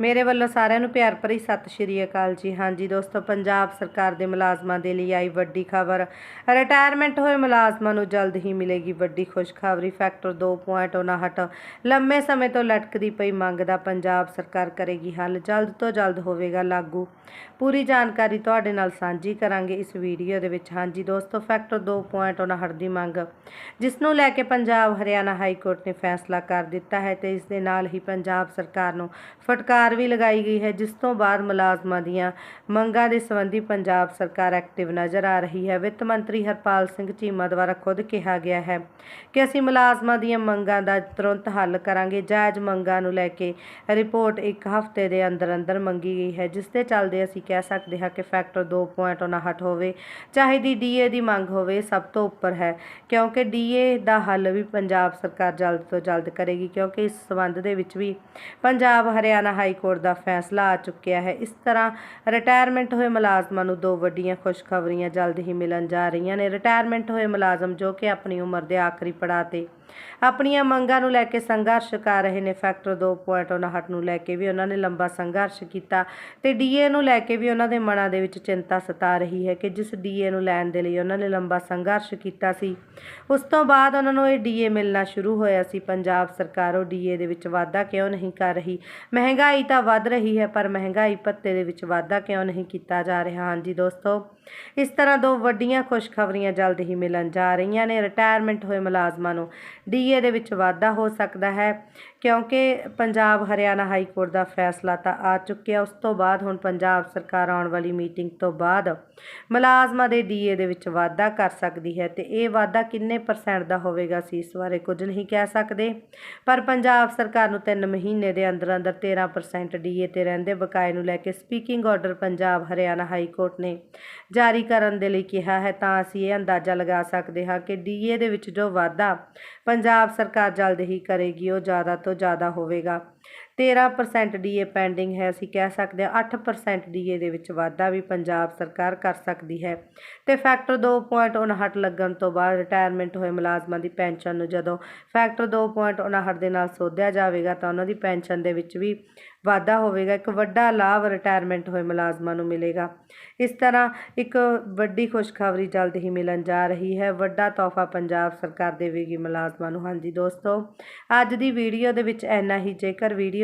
ਮੇਰੇ ਵੱਲੋਂ ਸਾਰਿਆਂ ਨੂੰ ਪਿਆਰ ਭਰੀ ਸਤਿ ਸ਼੍ਰੀ ਅਕਾਲ ਜੀ। ਹਾਂਜੀ ਦੋਸਤੋ, ਪੰਜਾਬ ਸਰਕਾਰ ਦੇ ਮੁਲਾਜ਼ਮਾਂ ਦੇ ਲਈ ਆਈ ਵੱਡੀ ਖਬਰ। ਰਿਟਾਇਰਮੈਂਟ ਹੋਏ ਮੁਲਾਜ਼ਮਾਂ ਨੂੰ ਜਲਦ ਹੀ ਮਿਲੇਗੀ ਵੱਡੀ ਖੁਸ਼ਖਬਰੀ। ਫੈਕਟਰ 2.59 ਲੰਮੇ ਸਮੇਂ ਤੋਂ ਲਟਕਦੀ ਪਈ ਮੰਗ ਦਾ ਪੰਜਾਬ ਸਰਕਾਰ ਕਰੇਗੀ ਹੱਲ। ਜਲਦ ਤੋਂ ਜਲਦ ਹੋਵੇਗਾ ਲਾਗੂ। ਪੂਰੀ ਜਾਣਕਾਰੀ ਤੁਹਾਡੇ ਨਾਲ ਸਾਂਝੀ ਕਰਾਂਗੇ ਇਸ ਵੀਡੀਓ ਦੇ ਵਿੱਚ। ਹਾਂਜੀ ਦੋਸਤੋ ਫੈਕਟਰ 2.59 ਦੀ ਮੰਗ। ਜਿਸ ਨੂੰ ਲੈ ਕੇ ਪੰਜਾਬ, ਹਰਿਆਣਾ ਹਾਈ ਕੋਰਟ ਨੇ ਫੈਸਲਾ ਕਰ ਦਿੱਤਾ ਹੈ ਤੇ ਇਸ ਦੇ ਨਾਲ ਹੀ ਪੰਜਾਬ ਸਰਕਾਰ ਨੂੰ ਫਟਕਾਰ ਵੀ ਲਗਾਈ ਗਈ ਹੈ, ਜਿਸ ਤੋਂ ਬਾਅਦ ਮੁਲਾਜ਼ਮਾਂ ਦੀਆਂ ਮੰਗਾਂ ਦੇ ਸੰਬੰਧੀ ਪੰਜਾਬ ਸਰਕਾਰ ਐਕਟਿਵ ਨਜ਼ਰ ਆ ਰਹੀ ਹੈ। ਵਿੱਤ ਮੰਤਰੀ ਹਰਪਾਲ ਸਿੰਘ ਚੀਮਾ ਦੁਆਰਾ ਖੁਦ ਕਿਹਾ ਗਿਆ ਹੈ ਕਿ ਅਸੀਂ ਮੁਲਾਜ਼ਮਾਂ ਦੀਆਂ ਮੰਗਾਂ ਦਾ ਤੁਰੰਤ ਹੱਲ ਕਰਾਂਗੇ। ਜਾਇਜ਼ ਮੰਗਾਂ ਨੂੰ ਲੈ ਕੇ ਰਿਪੋਰਟ ਇੱਕ ਹਫ਼ਤੇ ਦੇ ਅੰਦਰ ਅੰਦਰ ਮੰਗੀ ਗਈ ਹੈ, ਜਿਸ ਦੇ ਚੱਲਦੇ ਅਸੀਂ ਕਹਿ ਸਕਦੇ ਹਾਂ ਕਿ ਫੈਕਟਰ 2.59 ਹੋਵੇ, ਚਾਹੇ ਦੀ ਡੀਏ ਦੀ ਮੰਗ ਹੋਵੇ, ਸਭ ਤੋਂ ਉੱਪਰ ਹੈ, ਕਿਉਂਕਿ ਡੀਏ ਦਾ ਹੱਲ ਵੀ ਪੰਜਾਬ ਸਰਕਾਰ ਜਲਦ ਤੋਂ ਜਲਦ ਕਰੇਗੀ, ਕਿਉਂਕਿ ਇਸ ਸਬੰਧ ਦੇ ਵਿੱਚ ਵੀ ਪੰਜਾਬ ਹਰਿਆਣਾ ਹਾਈ ਕੋਰਟ ਦਾ ਫੈਸਲਾ ਆ ਚੁੱਕਿਆ ਹੈ। ਇਸ ਤਰ੍ਹਾਂ ਰਿਟਾਇਰਮੈਂਟ ਹੋਏ ਮੁਲਾਜ਼ਮਾਂ ਨੂੰ ਦੋ ਵੱਡੀਆਂ ਖੁਸ਼ਖਬਰੀਆਂ ਜਲਦ ਹੀ ਮਿਲਣ ਜਾ ਰਹੀਆਂ ਨੇ। ਰਿਟਾਇਰਮੈਂਟ ਹੋਏ ਮੁਲਾਜ਼ਮ ਜੋ ਕਿ ਆਪਣੀ ਉਮਰ ਦੇ ਆਖਰੀ ਪੜਾਅ ਤੇ ਆਪਣੀਆਂ ਮੰਗਾਂ ਨੂੰ ਲੈ ਕੇ ਸੰਘਰਸ਼ ਕਰ ਰਹੇ ਨੇ। ਫੈਕਟਰ 2.59 ਨੂੰ ਲੈ ਕੇ ਵੀ ਉਹਨਾਂ ਨੇ ਲੰਬਾ ਸੰਘਰਸ਼ ਕੀਤਾ ਤੇ ਡੀਏ ਨੂੰ ਲੈ ਕੇ ਵੀ ਉਹਨਾਂ ਦੇ ਮਨਾਂ ਦੇ ਵਿੱਚ ਚਿੰਤਾ ਸਤਾ ਰਹੀ ਹੈ ਕਿ ਜਿਸ ਡੀਏ ਨੂੰ ਲੈਣ ਦੇ ਲਈ ਉਹਨਾਂ ਨੇ ਲੰਬਾ ਸੰਘਰਸ਼ ਕੀਤਾ ਸੀ, ਉਸ ਤੋਂ ਬਾਅਦ ਉਹਨਾਂ ਨੂੰ ਇਹ ਡੀਏ ਮਿਲਣਾ ਸ਼ੁਰੂ ਹੋਇਆ ਸੀ। ਪੰਜਾਬ ਸਰਕਾਰ ਉਹ ਡੀਏ ਦੇ ਵਿੱਚ ਵਾਧਾ ਕਿਉਂ ਨਹੀਂ ਕਰ ਰਹੀ? ਮਹਿੰਗਾਈ ਤਾਂ ਵੱਧ ਰਹੀ ਹੈ, ਪਰ ਮਹਿੰਗਾਈ ਭੱਤੇ ਦੇ ਵਿੱਚ ਵਾਧਾ ਕਿਉਂ ਨਹੀਂ ਕੀਤਾ ਜਾ ਰਿਹਾ? ਹਾਂਜੀ ਦੋਸਤੋ, ਇਸ ਤਰ੍ਹਾਂ ਦੋ ਵੱਡੀਆਂ ਖੁਸ਼ਖਬਰੀਆਂ ਜਲਦ ਹੀ ਮਿਲਣ ਜਾ ਰਹੀਆਂ ਨੇ। ਰਿਟਾਇਰਮੈਂਟ ਹੋਏ ਮੁਲਾਜ਼ਮਾਂ ਨੂੰ ਡੀਏ ਦੇ ਵਿੱਚ ਵਾਧਾ ਹੋ ਸਕਦਾ ਹੈ, ਕਿਉਂਕਿ ਪੰਜਾਬ ਹਰਿਆਣਾ ਹਾਈ ਕੋਰਟ ਦਾ ਫੈਸਲਾ ਤਾਂ ਆ ਚੁੱਕਿਆ। ਉਸ ਤੋਂ ਬਾਅਦ ਹੁਣ ਪੰਜਾਬ ਸਰਕਾਰ ਆਉਣ ਵਾਲੀ ਮੀਟਿੰਗ ਤੋਂ ਬਾਅਦ ਮੁਲਾਜ਼ਮਾਂ ਦੇ ਡੀਏ ਦੇ ਵਿੱਚ ਵਾਧਾ ਕਰ ਸਕਦੀ ਹੈ ਤੇ ਇਹ ਵਾਧਾ ਕਿੰਨੇ ਪਰਸੈਂਟ ਦਾ ਹੋਵੇਗਾ ਸੀ ਇਸ ਬਾਰੇ ਕੁਝ ਨਹੀਂ ਕਹਿ ਸਕਦੇ। ਪਰ ਪੰਜਾਬ ਸਰਕਾਰ ਨੂੰ 3 ਮਹੀਨੇ ਦੇ ਅੰਦਰ ਅੰਦਰ 13% ਡੀਏ ਤੇ ਰਹਿੰਦੇ ਬਕਾਏ ਨੂੰ ਲੈ ਕੇ speaking order Punjab Haryana high court ਨੇ ਜਾਰੀ ਕਰਨ ਦੇ ਲਈ ਕਿਹਾ ਹੈ, ਤਾਂ ਅਸੀਂ ਇਹ ਅੰਦਾਜ਼ਾ ਲਗਾ ਸਕਦੇ ਹਾਂ ਕਿ ਡੀਏ ਦੇ ਵਿੱਚ ਜੋ ਵਾਧਾ ਪੰਜਾਬ ਸਰਕਾਰ ਜਲਦ ਹੀ ਕਰੇਗੀ, ਉਹ ਜ਼ਿਆਦਾ ਤੋਂ ਜ਼ਿਆਦਾ ਹੋਵੇਗਾ। 13% ਡੀਏ ਪੈਂਡਿੰਗ ਹੈ, ਅਸੀਂ ਕਹਿ ਸਕਦੇ ਹਾਂ 8% ਡੀਏ ਦੇ ਵਿੱਚ ਵਾਧਾ ਵੀ ਪੰਜਾਬ ਸਰਕਾਰ ਕਰ ਸਕਦੀ ਹੈ। ਤੇ ਫੈਕਟਰ 2.59 ਲੱਗਣ ਤੋਂ ਬਾਅਦ ਰਿਟਾਇਰਮੈਂਟ ਹੋਏ ਮੁਲਾਜ਼ਮਾਂ ਦੀ ਪੈਨਸ਼ਨ ਨੂੰ ਜਦੋਂ ਫੈਕਟਰ 2.59 ਦੇ ਨਾਲ ਸੋਧਿਆ ਜਾਵੇਗਾ ਤਾਂ ਉਹਨਾਂ ਦੀ ਪੈਨਸ਼ਨ ਦੇ ਵਿੱਚ ਵੀ ਵਾਧਾ ਹੋਵੇਗਾ, ਇੱਕ ਵੱਡਾ ਲਾਭ ਰਿਟਾਇਰਮੈਂਟ ਹੋਏ ਮੁਲਾਜ਼ਮਾਂ ਨੂੰ ਮਿਲੇਗਾ। ਇਸ ਤਰ੍ਹਾਂ ਇੱਕ ਵੱਡੀ ਖੁਸ਼ਖਬਰੀ ਜਲਦ ਹੀ ਮਿਲਣ ਜਾ ਰਹੀ ਹੈ, ਵੱਡਾ ਤੋਹਫਾ ਪੰਜਾਬ ਸਰਕਾਰ ਦੇਵੇਗੀ ਮੁਲਾਜ਼ਮਾਂ ਨੂੰ। ਹਾਂਜੀ ਦੋਸਤੋ, ਅੱਜ ਦੀ ਵੀਡੀਓ ਦੇ ਵਿੱਚ ਇੰਨਾ ਹੀ, ਜੇਕਰ ਵੀਡੀਓ